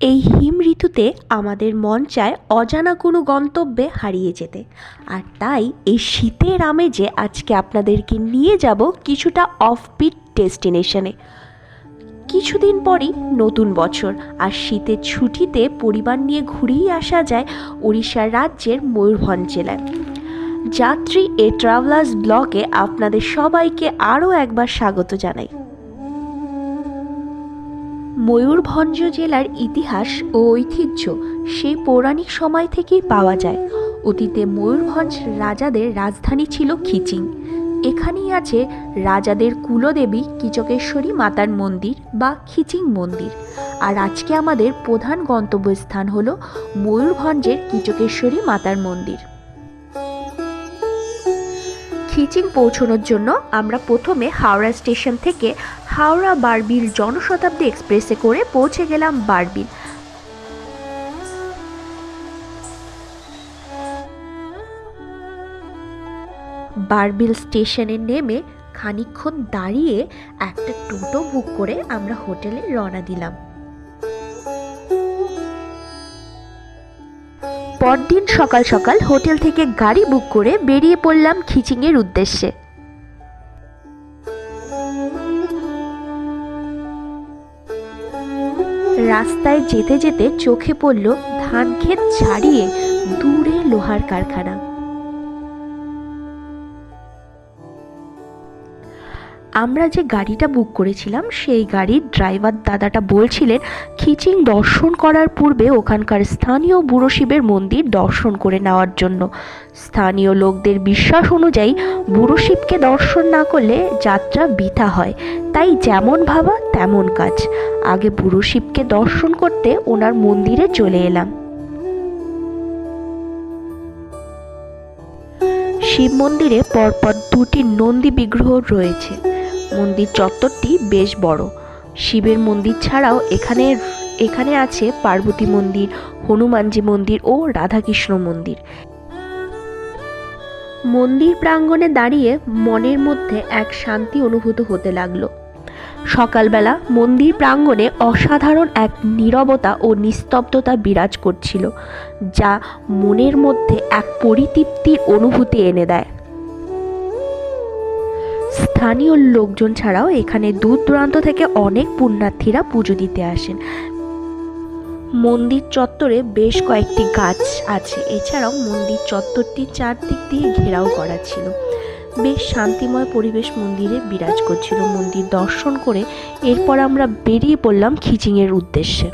এই হিম ঋতুতে আমাদের মন চায় অজানা কোনো গন্তব্যে হারিয়ে যেতে। আর তাই এই শীতের আমেজে আজকে আপনাদেরকে নিয়ে যাব কিছুটা অফবিট ডেস্টিনেশনে কিছুদিন পরই নতুন বছর, আর শীতের ছুটিতে পরিবার নিয়ে ঘুরেই আসা যায় উড়িষ্যার রাজ্যের ময়ূরভঞ্জ জেলায়। যাত্রী এ ট্রাভেলার্স ব্লকে আপনাদের সবাইকে আরও একবার স্বাগত জানাই। ময়ূরভঞ্জ জেলার ইতিহাস ও ঐতিহ্য সেই পৌরাণিক সময় থেকেই পাওয়া যায়। অতীতে ময়ূরভঞ্জ রাজাদের রাজধানী ছিল খিচিং। এখানেই আছে রাজাদের কুলদেবী কিচকেশ্বরী মাতার মন্দির বা খিচিং মন্দির। আর আজকে আমাদের প্রধান গন্তব্যস্থান হলো ময়ূরভঞ্জের কিচকেশ্বরী মাতার মন্দির। খিচিং পৌঁছানোর জন্য আমরা প্রথমে হাওড়া স্টেশন থেকে হাওড়া বারবিল জনশতাব্দী এক্সপ্রেসে করে পৌঁছে গেলাম বারবিল। বারবিল স্টেশনে নেমে খানিকক্ষণ দাঁড়িয়ে একটা টোটো বুক করে আমরা হোটেলে রওনা দিলাম। পরদিন সকাল সকাল হোটেল থেকে গাড়ি বুক করে বেরিয়ে পড়লাম খিচিংয়ের উদ্দেশ্যে। রাস্তায় যেতে যেতে চোখে পড়ল ধান ক্ষেত ছাড়িয়ে দূরে লোহার কারখানা। আমরা যে গাড়িটা বুক করেছিলাম, সেই গাড়ির ড্রাইভার দাদাটা বলছিলেন, খিচিং দর্শন করার পূর্বে ওখানকার স্থানীয় বুড়ো শিবের মন্দির দর্শন করে নেওয়ার জন্য। স্থানীয় লোকদের বিশ্বাস অনুযায়ী বুড়ো শিবকে দর্শন না করলে যাত্রা বৃথা হয়। তাই যেমন ভাবা তেমন কাজ। আগে বুড়ো শিবকে দর্শন করতে ওনার মন্দিরে চলে এলাম। শিব মন্দিরে পরপর দুটি নন্দী বিগ্রহ রয়েছে। মন্দির চত্বরটি বেশ বড়। শিবের মন্দির ছাড়াও এখানে এখানে আছে পার্বতী মন্দির, হনুমানজি মন্দির ও রাধাকৃষ্ণ মন্দির। মন্দির প্রাঙ্গণে দাঁড়িয়ে মনের মধ্যে এক শান্তি অনুভূত হতে লাগল। সকালবেলা মন্দির প্রাঙ্গণে অসাধারণ এক নীরবতা ও নিস্তব্ধতা বিরাজ করছিল, যা মনের মধ্যে এক পরিতৃপ্তির অনুভূতি এনে দেয়। স্থানীয় লোকজন ছাড়াও এখানে দূর দূরান্ত থেকে অনেক পুণ্যার্থীরা পুজো দিতে আসেন। মন্দির চত্বরে বেশ কয়েকটি গাছ আছে। এছাড়াও মন্দির চত্বরটি চারদিক দিয়ে ঘেরাও করা ছিল। বেশ শান্তিময় পরিবেশ মন্দিরে বিরাজ করছিল। মন্দির দর্শন করে এরপর আমরা বেরিয়ে পড়লাম খিচিংয়ের উদ্দেশ্যে।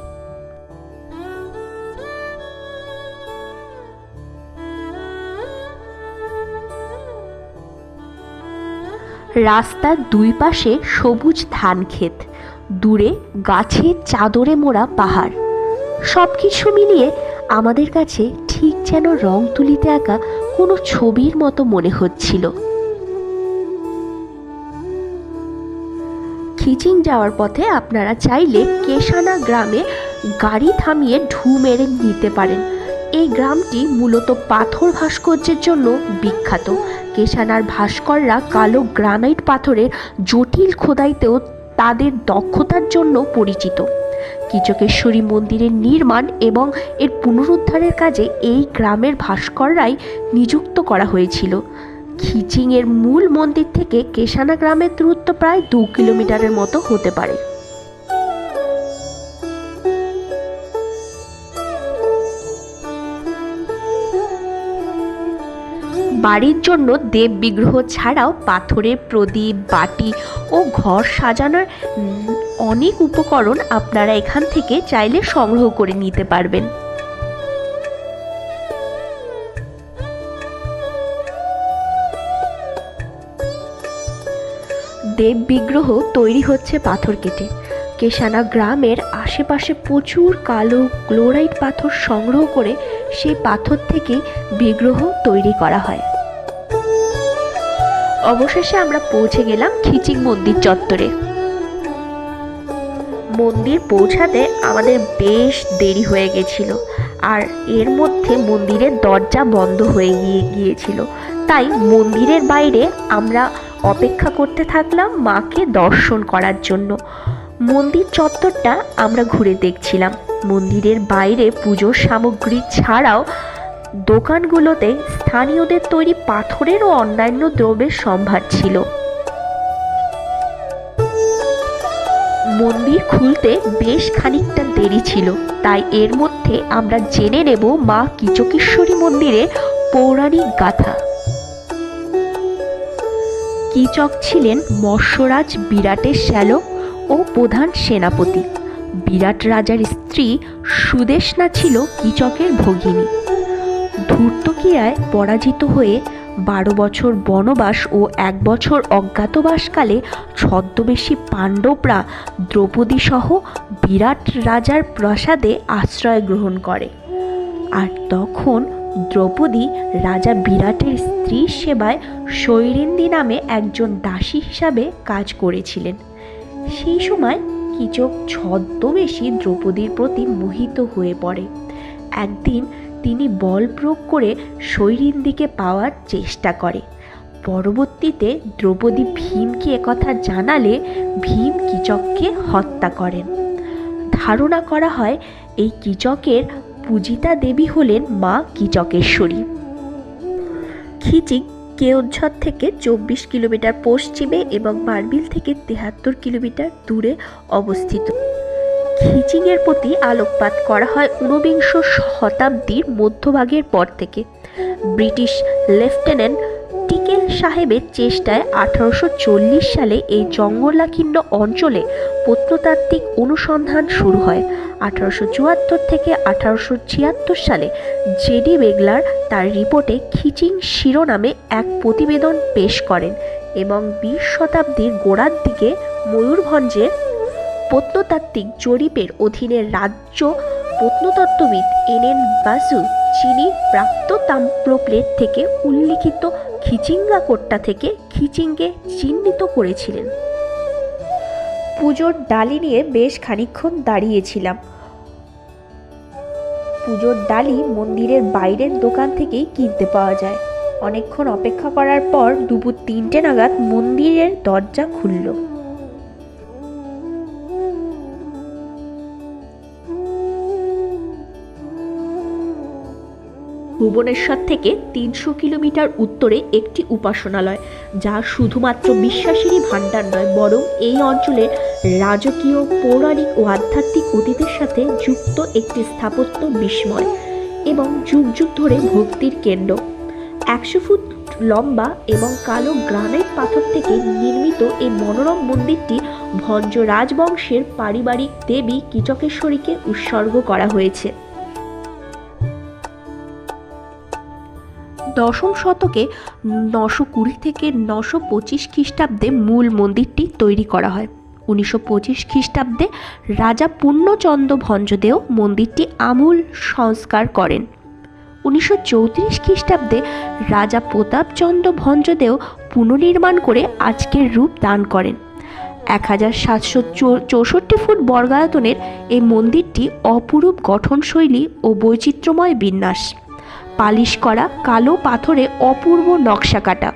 রাস্তার দুই পাশে সবুজ ধান ক্ষেত। দূরে গাছের চাদরে মোড়া পাহাড়। সব কিছু মিলিয়ে আমাদের কাছে ঠিক যেন রং তুলিতে আঁকা কোনো ছবির মতো মনে হচ্ছিল। খিচিং যাওয়ার পথে আপনারা চাইলে কেশানা গ্রামে গাড়ি থামিয়ে ঢু মেরে নিতে পারেন। এই গ্রামটি মূলত পাথর ভাস্কর্যের জন্য বিখ্যাত। কেশানার ভাস্কররা কালো গ্রানাইট পাথরের জটিল খোদাইতেও তাদের দক্ষতার জন্য পরিচিত। কিচকেশ্বরী মন্দিরের নির্মাণ এবং এর পুনরুদ্ধারের কাজে এই গ্রামের ভাস্কররাই নিযুক্ত করা হয়েছিল। খিচিংয়ের মূল মন্দির থেকে কেশানা গ্রামের দূরত্ব প্রায় দু কিলোমিটারের মতো হতে পারে। বাড়ির জন্য দেব বিগ্রহ ছাড়াও পাথরের প্রদীপ, বাটি ও ঘর সাজানোর অনেক উপকরণ আপনারা এখান থেকে চাইলে সংগ্রহ করে নিতে পারবেন। দেব বিগ্রহ তৈরি হচ্ছে পাথর কেটে। কেশানা গ্রামের আশেপাশে প্রচুর কালো ক্লোরাইট পাথর সংগ্রহ করে সেই পাথর থেকে বিগ্রহ তৈরি করা হয়। অবশেষে আমরা পৌঁছে গেলাম খিচিং মন্দির চত্বরে। মন্দির পৌঁছাতে আমাদের বেশ দেরি হয়ে গেছিল, আর এর মধ্যে মন্দিরের দরজা বন্ধ হয়ে গিয়ে গিয়েছিল। তাই মন্দিরের বাইরে আমরা অপেক্ষা করতে থাকলাম মাকে দর্শন করার জন্য। মন্দির চত্বরটা আমরা ঘুরে দেখছিলাম। মন্দিরের বাইরে পুজোর সামগ্রী ছাড়াও দোকানগুলোতে স্থানীয়দের তৈরি পাথরের ও অন্যান্য দ্রব্যের সম্ভার ছিল। মন্দির খুলতে বেশ খানিকটা দেরি ছিল, তাই এর মধ্যে আমরা জেনে নেব মা কিচকেশ্বরী মন্দিরের পৌরাণিক গাথা। কিচক ছিলেন মৎস্যরাজ বিরাটের শ্যালক ও প্রধান সেনাপতি। বিরাট রাজার স্ত্রী সুদেশনা ছিল কিচকের ভগিনী। ধূর্তকিয়ায় পরাজিত হয়ে বারো বছর বনবাস ও এক বছর অজ্ঞাতবাসকালে ছদ্মবেশী পাণ্ডবরা দ্রৌপদী সহ বিরাট রাজার প্রাসাদে আশ্রয় গ্রহণ করে। আর তখন দ্রৌপদী রাজা বিরাটের স্ত্রীর সেবায় শৈরিন্দি নামে একজন দাসী হিসাবে কাজ করেছিলেন। সেই সময় কিচক ছদ্মবেশী দ্রৌপদীর প্রতি মোহিত হয়ে পড়ে। একদিন তিনি বল প্রয়োগ করে শৈরিন্দিকে পাওয়ার চেষ্টা করে। পরবর্তীতে দ্রৌপদী ভীমকে একথা জানালে ভীম কিচককে হত্যা করেন। ধারণা করা হয় এই কিচকের পূজিতা দেবী হলেন মা কিচকেশ্বরী। খিচিক কেওঝর থেকে চব্বিশ কিলোমিটার পশ্চিমে এবং মার্বিল থেকে তেহাত্তর কিলোমিটার দূরে অবস্থিত। খিচিংয়ের প্রতি আলোকপাত করা হয় ঊনবিংশ শতাব্দীর মধ্যভাগের পর থেকে। ব্রিটিশ লেফটেন্যান্ট টিকেল সাহেবের চেষ্টায় আঠারোশো চল্লিশ সালে এই জঙ্গলাকীর্ণ অঞ্চলে প্রত্নতাত্ত্বিক অনুসন্ধান শুরু হয়। আঠারোশো চুয়াত্তর থেকে আঠারোশো ছিয়াত্তর সালে জেডি বেগলার তার রিপোর্টে খিচিং শিরোনামে এক প্রতিবেদন পেশ করেন এবং বিশ শতাব্দীর গোড়ার দিকে ময়ূরভঞ্জের প্রত্নতাত্ত্বিক জরিপের অধীনে রাজ্য প্রত্নতত্ত্ববিদ এন এন বাসু চিনি প্রাপ্ত তাম্রপ্লেট থেকে উল্লিখিত খিচিঙ্গা কোট্টা থেকে খিচিঙ্গে চিহ্নিত করেছিলেন। পুজোর ডালি নিয়ে বেশ খানিক্ষণ দাঁড়িয়েছিলাম। পুজোর ডালি মন্দিরের বাইরের দোকান থেকেই কিনতে পাওয়া যায়। অনেকক্ষণ অপেক্ষা করার পর দুপুর তিনটে নাগাদ মন্দিরের দরজা খুলল। ভুবনেশ্বর থেকে তিনশো কিলোমিটার উত্তরে একটি উপাসনালয়, যা শুধুমাত্র বিশ্বাসেরই ভাণ্ডার নয়, বরং এই অঞ্চলের রাজকীয়, পৌরাণিক ও আধ্যাত্মিক অতীতের সাথে যুক্ত একটি স্থাপত্য বিস্ময় এবং যুগ যুগ ধরে ভক্তির কেন্দ্র। একশো ফুট লম্বা এবং কালো গ্রানাইট পাথর থেকে নির্মিত এই মনোরম মন্দিরটি ভঞ্জ রাজবংশের পারিবারিক দেবী কিচকেশ্বরীকে উৎসর্গ করা হয়েছে। দশম শতকে নশো কুড়ি থেকে নশো পঁচিশ খ্রিস্টাব্দে মূল মন্দিরটি তৈরি করা হয়। উনিশশো পঁচিশ খ্রিস্টাব্দে রাজা পূর্ণচন্দ্র ভঞ্জদেও মন্দিরটি আমূল সংস্কার করেন। উনিশশো চৌত্রিশ খ্রিস্টাব্দে রাজা প্রতাপচন্দ্র ভঞ্জদেও পুনর্নির্মাণ করে আজকের রূপ দান করেন। এক হাজার সাতশো চৌষট্টি ফুট বর্গায়তনের এই মন্দিরটি অপরূপ গঠনশৈলী ও বৈচিত্র্যময় বিন্যাস। পালিশ করা কালো পাথরে অপূর্ব নকশা কাটা।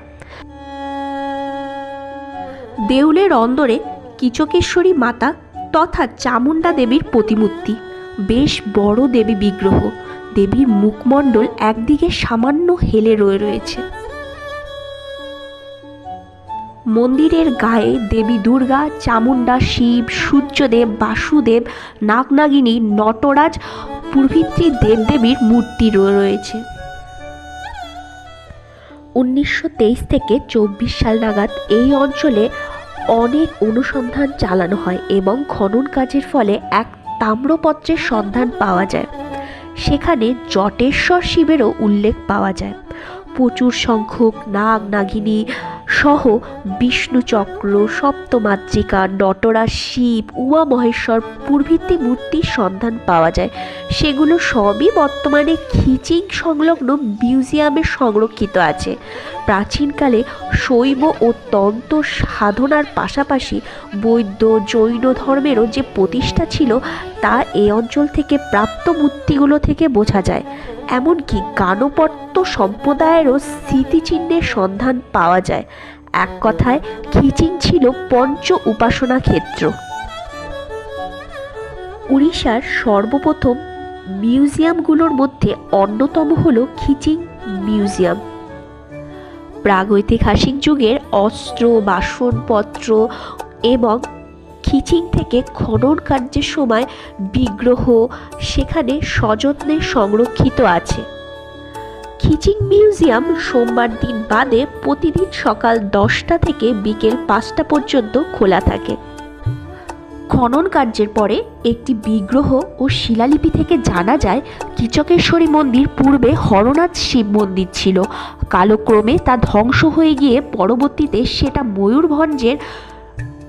দেউলের অন্দরে কিচকেশ্বরী মাতা তথা চামুণ্ডা দেবীর প্রতিমূর্তি। বেশ বড় দেবী বিগ্রহ। দেবীর মুখমণ্ডল একদিকে সামান্য হেলে রয়ে রয়েছে। মন্দিরের গায়ে দেবী দুর্গা, চামুণ্ডা, শিব, সূর্যদেব, বাসুদেব, নাগনাগিনী, নটরাজ প্রভৃতি দেবদেবীর মূর্তি রয়েছে। উনিশশো তেইশ থেকে চব্বিশ সাল নাগাদ এই অঞ্চলে অনেক অনুসন্ধান চালানো হয় এবং খনন কাজের ফলে এক তাম্রপত্রের সন্ধান পাওয়া যায়। সেখানে জটেশ্বর শিবেরও উল্লেখ পাওয়া যায়। প্রচুর সংখ্যক নাগ নাগিনী সহ বিষ্ণুচক্র সপ্তমাত্রিকা নটরা, শিব, উমা মহেশ্বর প্রভৃতি মূর্তির সন্ধান পাওয়া যায়। সেগুলো সবই বর্তমানে খিচিং সংলগ্ন মিউজিয়ামে সংরক্ষিত আছে। প্রাচীনকালে শৈব ও তন্ত্র সাধনার পাশাপাশি বৌদ্ধ, জৈন ধর্মেরও যে প্রতিষ্ঠা ছিল তা এই অঞ্চল থেকে প্রাপ্ত মূর্তিগুলো থেকে বোঝা যায়। এমনকি গানপত্য সম্প্রদায়েরও স্মৃতিচিহ্নের সন্ধান পাওয়া যায়। এক কথায় খিচিং ছিল পঞ্চ উপাসনা ক্ষেত্র। উড়িষ্যার সর্বপ্রথম মিউজিয়ামগুলোর মধ্যে অন্যতম হল খিচিং মিউজিয়াম। প্রাগৈতিহাসিক যুগের অস্ত্র, বাসনপত্র এবং খিচিং থেকে খনন কার্যের সময় বিগ্রহ সেখানে সযত্নে সংরক্ষিত আছে। খিচিং মিউজিয়াম সোমবার দিন বাদে প্রতিদিন সকাল দশটা থেকে বিকেল পাঁচটা পর্যন্ত খোলা থাকে। খনন কার্যের পরে একটি বিগ্রহ ও শিলালিপি থেকে জানা যায়, কিচকেশ্বরী মন্দির পূর্বে হরনাথ শিব মন্দির ছিল। কালক্রমে তা ধ্বংস হয়ে গিয়ে পরবর্তীতে সেটা ময়ূরভঞ্জের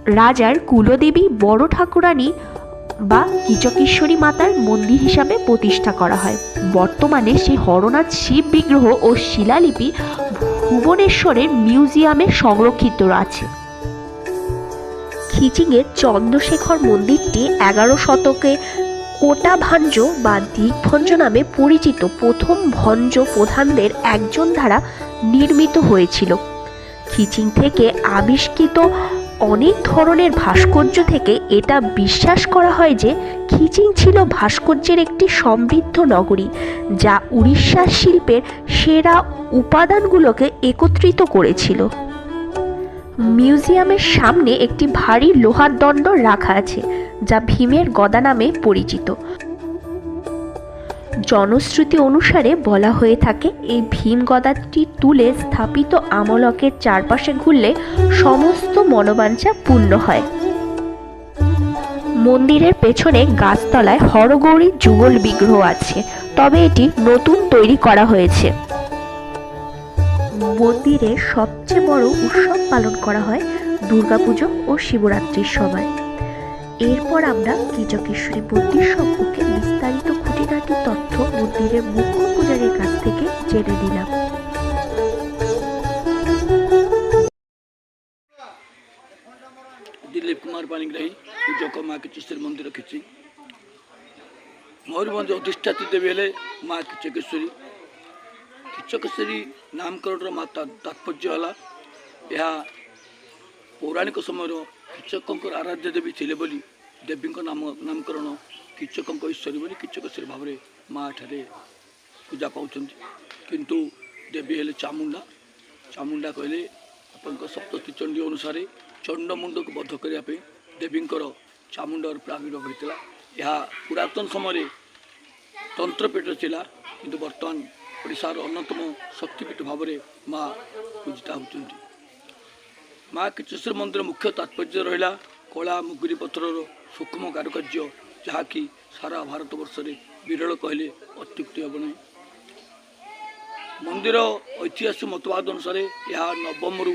রাজার কুলদেবী বড় ঠাকুরানী বা কিচকেশ্বরী মাতার মন্দির হিসাবে প্রতিষ্ঠা করা হয়। বর্তমানে সেই হরনাথ শিব বিগ্রহ ও শিলালিপি ভুবনেশ্বরের মিউজিয়ামে সংরক্ষিত আছে। খিচিংয়ের চন্দ্রশেখর মন্দিরটি এগারো শতকে কোটা ভাঞ্জ বা দিগ্ভঞ্জ নামে পরিচিত প্রথম ভঞ্জ প্রধানদের একজন দ্বারা নির্মিত হয়েছিল। খিচিং থেকে আবিষ্কৃত অনেক ধরনের ভাস্কর্য থেকে এটা বিশ্বাস করা হয় যে খিচিং ছিল ভাস্কর্যের একটি সমৃদ্ধ নগরী, যা উড়িষ্যার শিল্পের সেরা উপাদানগুলোকে একত্রিত করেছিল। মিউজিয়ামের সামনে একটি ভারী লোহার দণ্ড রাখা আছে, যা ভীমের গদা নামে পরিচিত। জনশ্রুতি অনুসারে বলা হয়ে থাকে, এই ভীম গদাটি তুলে স্থাপিত আমলকের চারপাশে ঘুরলে সমস্ত মনোবাঞ্ছা পূর্ণ হয়। মন্দিরের পেছনে গাছতলায় হরগৌরী যুগল বিগ্রহ আছে, তবে এটি নতুন তৈরি করা হয়েছে। মন্দিরে সবচেয়ে বড় উৎসব পালন করা হয় দুর্গাপুজো ও শিবরাত্রির সময়। এরপর আমরা কিচকেশ্বরী মন্দির সম্পর্কে বিস্তারিত খুঁটিনাটি তথ্য মন্দিরের মুখ্য পূজারীর কাছ থেকে জেনে নিলাম ଦିଲ୍ଲୀପ କୁମାର ପାଣିଗ୍ରାହୀ ପୂଜକ ମା କିଚେଶ୍ୱରୀ ମନ୍ଦିର ଖିଚି ମୟୂରଭଞ୍ଜ ଅଧିଷ୍ଠାତ୍ରୀ ଦେବୀ ହେଲେ ମା କିଚକେଶ୍ୱରୀ କିଚକେଶ୍ୱରୀ ନାମକରଣର ମା ତା- ତାତ୍ପର୍ଯ୍ୟ ହେଲା ଏହା ପୌରାଣିକ ସମୟର କିଚକଙ୍କର ଆରାଧ୍ୟ ଦେବୀ ଥିଲେ ବୋଲି ଦେବୀଙ୍କ ନାମ ନାମକରଣ କିଚକଙ୍କ ଈଶ୍ୱରୀ ବୋଲି କିଚକେଶ୍ୱରୀ ଭାବରେ ମା ଏଠାରେ ପୂଜା ପାଉଛନ୍ତି କିନ୍ତୁ ଦେବୀ ହେଲେ ଚାମୁଣ୍ଡା ଚାମୁଣ୍ଡା କହିଲେ ଆପଣଙ୍କ ସପ୍ତତି ଚଣ୍ଡୀ ଅନୁସାରେ ଚଣ୍ଡମୁଣ୍ଡକୁ ବଧ କରିବା ପାଇଁ ଦେବୀଙ୍କର ଚାମୁଣ୍ଡର ପ୍ରାବିର୍ଭାବ ହୋଇଥିଲା ଏହା ପୁରାତନ ସମୟରେ ତନ୍ତ୍ରପୀଠ ଥିଲା କିନ୍ତୁ ବର୍ତ୍ତମାନ ଓଡ଼ିଶାର ଅନ୍ୟତମ ଶକ୍ତିପୀଠ ଭାବରେ ମା ପୂଜିତା ହେଉଛନ୍ତି ମା କିଚେଶ୍ୱର ମନ୍ଦିର ମୁଖ୍ୟ ତାତ୍ପର୍ଯ୍ୟ ରହିଲା କଳା ମୁଗୁରି ପଥରର ସୂକ୍ଷ୍ମ କାରୁକାର୍ଯ୍ୟ ଯାହାକି ସାରା ଭାରତବର୍ଷରେ ବିରଳ କହିଲେ ଅତ୍ୟୁକ୍ତି ହେବ ନାହିଁ ମନ୍ଦିର ଐତିହାସିକ ମତବାଦ ଅନୁସାରେ ଏହା ନବମରୁ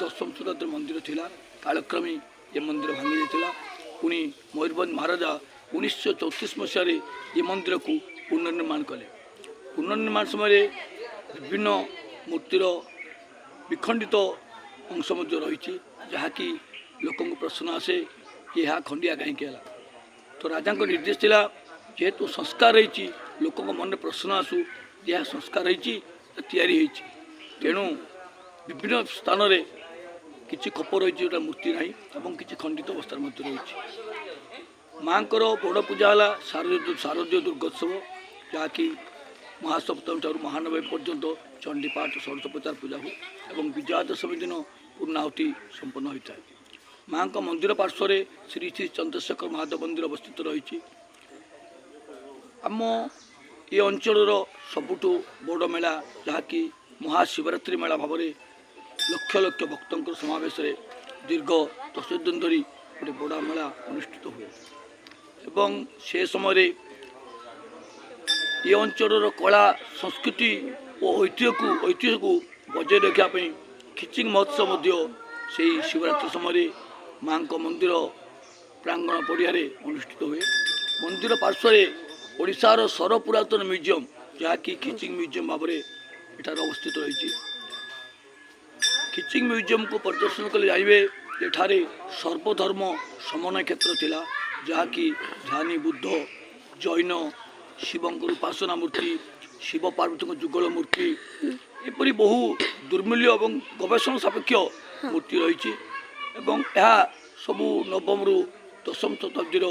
ଦଶମ ଶତାବ୍ଦୀର ମନ୍ଦିର ଥିଲା କାଳକ୍ରମେ ଏ ମନ୍ଦିର ଭାଙ୍ଗି ଯାଇଥିଲା ପୁଣି ମୟୂରଭଞ୍ଜ ମହାରାଜା ଉଣେଇଶହ ଚଉତିରିଶ ମସିହାରେ ଏ ମନ୍ଦିରକୁ ପୁନର୍ନିର୍ମାଣ କଲେ ପୁନର୍ନିର୍ମାଣ ସମୟରେ ବିଭିନ୍ନ ମୂର୍ତ୍ତିର ବିଖଣ୍ଡିତ ଅଂଶ ମଧ୍ୟ ରହିଛି ଯାହାକି ଲୋକଙ୍କୁ ପ୍ରଶ୍ନ ଆସେ କି ଏହା ଖଣ୍ଡିଆ କାହିଁକି ହେଲା ତ ରାଜାଙ୍କ ନିର୍ଦ୍ଦେଶ ଥିଲା ଯେହେତୁ ସଂସ୍କାର ହେଇଛି ଲୋକଙ୍କ ମନରେ ପ୍ରଶ୍ନ ଆସୁ ଯେ ଏହା ସଂସ୍କାର ହେଇଛି ନା ତିଆରି ହେଇଛି ତେଣୁ ବିଭିନ୍ନ ସ୍ଥାନରେ କିଛି ଖପ ରହିଛି ଯେଉଁଟା ମୂର୍ତ୍ତି ନାହିଁ ଏବଂ କିଛି ଖଣ୍ଡିତ ଅବସ୍ଥାରେ ମଧ୍ୟ ରହିଛି ମାଆଙ୍କର ବଡ଼ ପୂଜା ହେଲା ଶାରଦୀୟ ଶାରଦୀୟ ଦୁର୍ଗୋତ୍ସବ ଯାହାକି ମହାସପ୍ତମୀ ଠାରୁ ମହାନବମୀ ପର୍ଯ୍ୟନ୍ତ ଚଣ୍ଡୀପାଠ ଷୋଡ଼ଶୋପଚାର ପୂଜା ହୁଏ ଏବଂ ବିଜୟା ଦଶମୀ ଦିନ ପୂର୍ଣ୍ଣାହୁତି ସମ୍ପନ୍ନ ହୋଇଥାଏ ମାଆଙ୍କ ମନ୍ଦିର ପାର୍ଶ୍ୱରେ ଶ୍ରୀ ଶ୍ରୀ ଚନ୍ଦ୍ରଶେଖର ମହାଦେବ ମନ୍ଦିର ଅବସ୍ଥିତ ରହିଛି ଆମ ଏ ଅଞ୍ଚଳର ସବୁଠୁ ବଡ଼ ମେଳା ଯାହାକି ମହାଶିବରାତ୍ରି ମେଳା ଭାବରେ ଲକ୍ଷ ଲକ୍ଷ ଭକ୍ତଙ୍କର ସମାବେଶରେ ଦୀର୍ଘ ଦଶ ଦିନ ଧରି ଗୋଟେ ବଡ଼ ମେଳା ଅନୁଷ୍ଠିତ ହୁଏ ଏବଂ ସେ ସମୟରେ ଏ ଅଞ୍ଚଳର କଳା ସଂସ୍କୃତି ଓ ଐତିହ୍ୟକୁ ଐତିହ୍ୟକୁ ବଜାୟ ରଖିବା ପାଇଁ ଖିଚିଂ ମହୋତ୍ସବ ମଧ୍ୟ ସେହି ଶିବରାତ୍ରି ସମୟରେ ମାଆଙ୍କ ମନ୍ଦିର ପ୍ରାଙ୍ଗଣ ପଡ଼ିଆରେ ଅନୁଷ୍ଠିତ ହୁଏ ମନ୍ଦିର ପାର୍ଶ୍ୱରେ ଓଡ଼ିଶାର ସର୍ବପୁରାତନ ମ୍ୟୁଜିୟମ୍ ଯାହାକି ଖିଚିଂ ମ୍ୟୁଜିୟମ୍ ଭାବରେ ଏଠାରେ ଅବସ୍ଥିତ ରହିଛି ଖିଚିଂ ମ୍ୟୁଜିୟମକୁ ପରିଦର୍ଶନ କଲେ ଜାଣିବେ ଏଠାରେ ସର୍ବଧର୍ମ ସମନ୍ୱୟ କ୍ଷେତ୍ର ଥିଲା ଯାହାକି ଧ୍ୟାନୀ ବୁଦ୍ଧ ଜୈନ ଶିବଙ୍କର ଉପାସନା ମୂର୍ତ୍ତି ଶିବ ପାର୍ବତୀଙ୍କ ଯୁଗଳ ମୂର୍ତ୍ତି ଏପରି ବହୁ ଦୁର୍ମୂଲ୍ୟ ଏବଂ ଗବେଷଣା ସାପେକ୍ଷ ମୂର୍ତ୍ତି ରହିଛି ଏବଂ ଏହା ସବୁ ନବମରୁ ଦଶମ ଶତାବ୍ଦୀର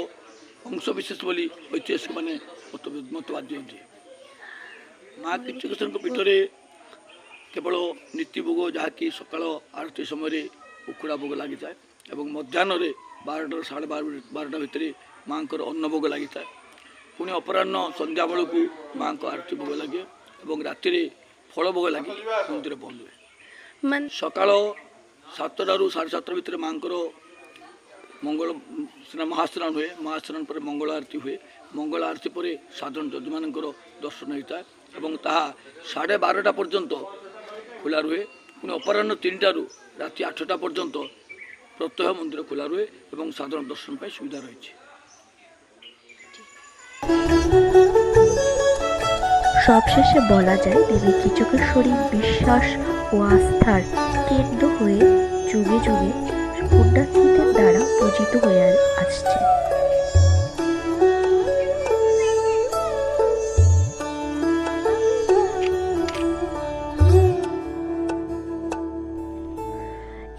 ଅଂଶବିଶେଷ ବୋଲି ଐତିହାସିକମାନେ ମତ- ମତବାଦ ଦିଅନ୍ତି ମା କିଚକେଶ୍ୱରଙ୍କ ପୀଠରେ କେବଳ ନୀତି ଭୋଗ ଯାହାକି ସକାଳ ଆରତି ସମୟରେ ଉଖୁଡ଼ା ଭୋଗ ଲାଗିଥାଏ ଏବଂ ମଧ୍ୟାହ୍ନରେ ବାରଟାରୁ ସାଢ଼େ ବାର ବାରଟା ଭିତରେ ମାଆଙ୍କର ଅନ୍ନ ଭୋଗ ଲାଗିଥାଏ ପୁଣି ଅପରାହ୍ନ ସନ୍ଧ୍ୟା ବେଳକୁ ମାଆଙ୍କ ଆରତି ଭୋଗ ଲାଗେ ଏବଂ ରାତିରେ ଫଳ ଭୋଗ ଲାଗି ମନ୍ଦିର ବନ୍ଦ ହୁଏ ମାନେ ସକାଳ ସାତଟାରୁ ସାଢ଼େ ସାତଟା ଭିତରେ ମାଆଙ୍କର ମଙ୍ଗଳ ସ୍ନାନ ମହାସ୍ନାନ ହୁଏ ମହାସ୍ନାନ ପରେ ମଙ୍ଗଳ ଆରତି ହୁଏ ମଙ୍ଗଳ ଆରତି ପରେ ସାଧାରଣ ଯଦୁମାନଙ୍କର ଦର୍ଶନ ହୋଇଥାଏ ଏବଂ ତାହା ସାଢ଼େ ବାରଟା ପର୍ଯ୍ୟନ୍ତ ଖୋଲା ରୁହେ ପୁଣି ଅପରାହ୍ନ ତିନିଟାରୁ ରାତି ଆଠଟା ପର୍ଯ୍ୟନ୍ତ ପ୍ରତ୍ୟହ ମନ୍ଦିର ଖୋଲା ରୁହେ ଏବଂ ସାଧାରଣ ଦର୍ଶନ ପାଇଁ ସୁବିଧା ରହିଛି সবশেষে বলা যায় দেবী কিচকেশ্বরীর বিশ্বাস ও আস্থার কেন্দ্র হয়ে যুগে যুগে পুণ্যার্থীদের দ্বারা পূজিত হয়ে আসছে।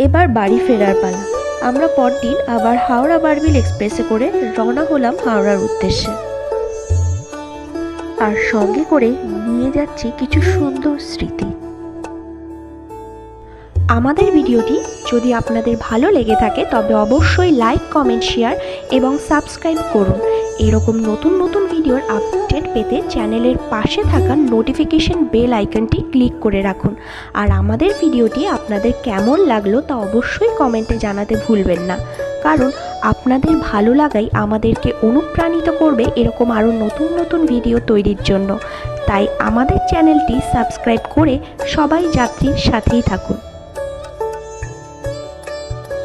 এবার বাড়ি ফেরার পালা। আমরা পরদিন আবার হাওড়া বারবিল এক্সপ্রেসে করে রওনা হলাম হাওড়ার উদ্দেশ্যে। আর সঙ্গে করে নিয়ে যাচ্ছি কিছু সুন্দর স্মৃতি। আমাদের ভিডিওটি যদি আপনাদের ভালো লেগে থাকে, তবে অবশ্যই লাইক, কমেন্ট, শেয়ার এবং সাবস্ক্রাইব করুন। এরকম নতুন নতুন ভিডিওর আপডেট পেতে চ্যানেলের পাশে থাকা নোটিফিকেশন বেল আইকনটি ক্লিক করে রাখুন। আর আমাদের ভিডিওটি আপনাদের কেমন লাগল তা অবশ্যই কমেন্টে জানাতে ভুলবেন না। কারণ আপনাদের ভালো লাগাই আমাদেরকে অনুপ্রাণিত করবে এরকম আরও নতুন নতুন ভিডিও তৈরির জন্য। তাই আমাদের চ্যানেলটি সাবস্ক্রাইব করে সবাই যাত্রীর সাথেই থাকুন।